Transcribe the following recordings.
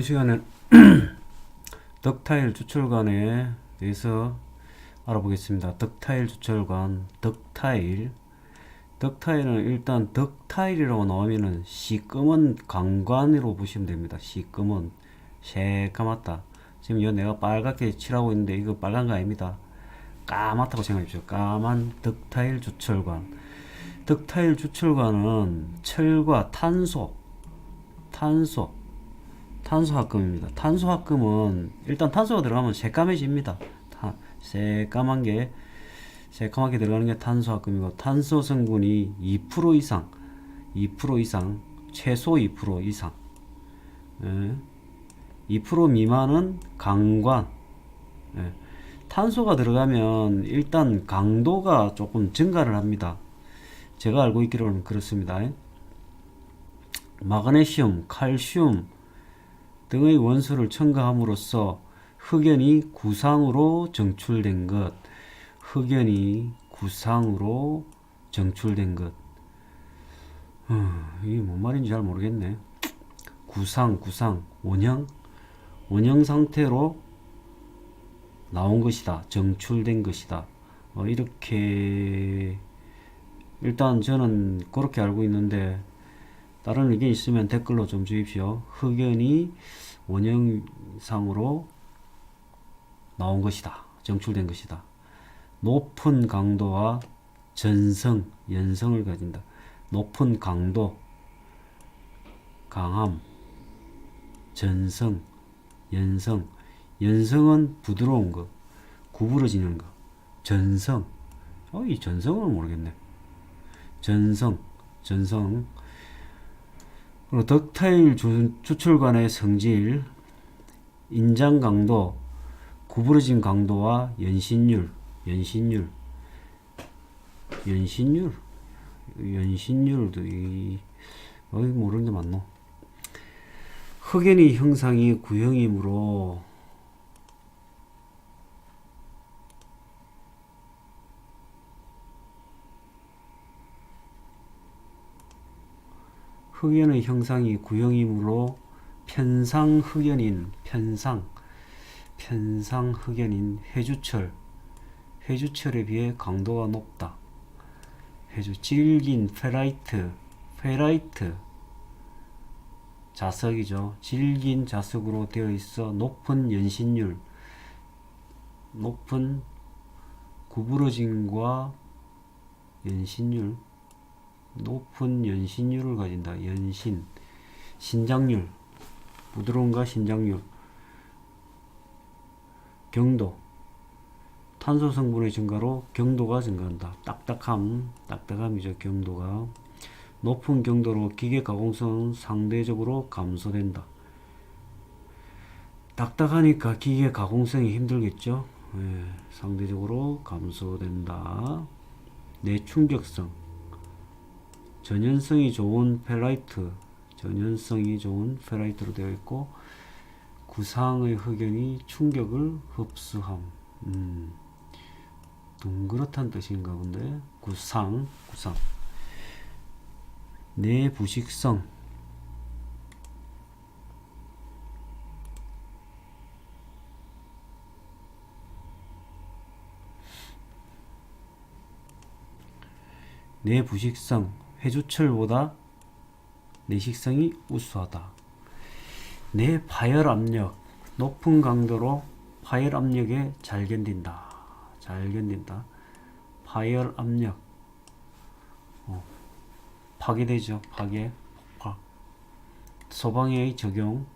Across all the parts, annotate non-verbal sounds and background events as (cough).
시간에 (clears throat) 덕타일 주철관에 대해서 알아보겠습니다. 덕타일 주철관, 덕타일. 덕타일은 일단 덕타일이라고 나오면은 시꺼먼 강관으로 보시면 됩니다. 시꺼먼 새까맣다. 지금 여 내가 빨갛게 칠하고 있는데 이거 빨간 거 아닙니다. 까맣다고 생각하십시오. 까만 덕타일 주철관. 덕타일 주철관은 철과 탄소, 탄소, 탄소합금입니다. 탄소합금은 일단 탄소가 들어가면 새까매집니다. 타, 새까만 게 새까맣게 들어가는 게 탄소합금이고 탄소 성분이 2% 이상, 2% 이상, 최소 2% 이상, 예. 2% 미만은 강관. 예. 탄소가 들어가면 일단 강도가 조금 증가를 합니다. 제가 알고 있기로는 그렇습니다. 마그네슘, 칼슘 등의 원소를 첨가함으로써 흑연이 구상으로 정출된 것, 흑연이 구상으로 정출된 것. 어, 이게 뭔 말인지 잘 모르겠네. 구상, 구상, 원형, 원형 상태로 나온 것이다. 정출된 것이다. 어, 이렇게 일단 저는 그렇게 알고 있는데 다른 의견 있으면 댓글로 좀 주십시오. 흑연이 원형상으로 나온 것이다. 정출된 것이다. 높은 강도와 전성, 연성을 가진다. 높은 강도, 강함, 전성, 연성. 연성은 부드러운 거, 구부러지는 거. 전성. 어, 이 전성을 모르겠네. 전성, 전성. 그리고 덕타일 주, 추출관의 성질, 인장 강도, 구부러진 강도와 연신율, 연신율, 연신율, 연신율도 이 어이 모르는 게 맞노. 흑연이 형상이 구형이므로 흑연의 형상이 구형이므로 편상 흑연인 편상 편상 흑연인 회주철 회주철에 비해 강도가 높다. 회주 질긴 페라이트 페라이트 자석이죠. 질긴 자석으로 되어 있어 높은 연신율 높은 구부러짐과 연신율 높은 연신율을 가진다. 연신 신장률 부드러움과 신장률 경도 탄소 성분의 증가로 경도가 증가한다. 딱딱함 딱딱함이죠. 경도가 높은 경도로 기계 가공성은 상대적으로 감소된다. 딱딱하니까 기계 가공성이 힘들겠죠. 예, 상대적으로 감소된다. 내충격성 전연성이 좋은 페라이트, 전연성이 좋은 페라이트로 되어 있고 구상의 흑연이 충격을 흡수함. 음, 둥그렇다는 뜻인가 본데 구상, 구상. 내부식성 내부식성 회주철보다 내식성이 우수하다. 내 파열 압력 높은 강도로 파열 압력에 잘 견딘다. 잘 견딘다. 파열 압력 어, 파괴되죠. 파괴 폭파. 소방의 적용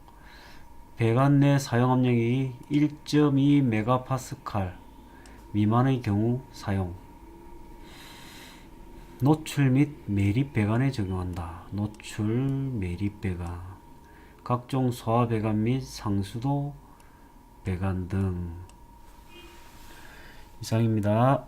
배관 내 사용 압력이 1.2 메가파스칼 미만의 경우 사용 노출 및 매립 배관에 적용한다. 노출 매립 배관 각종 소화 배관 및 상수도 배관 등 이상입니다.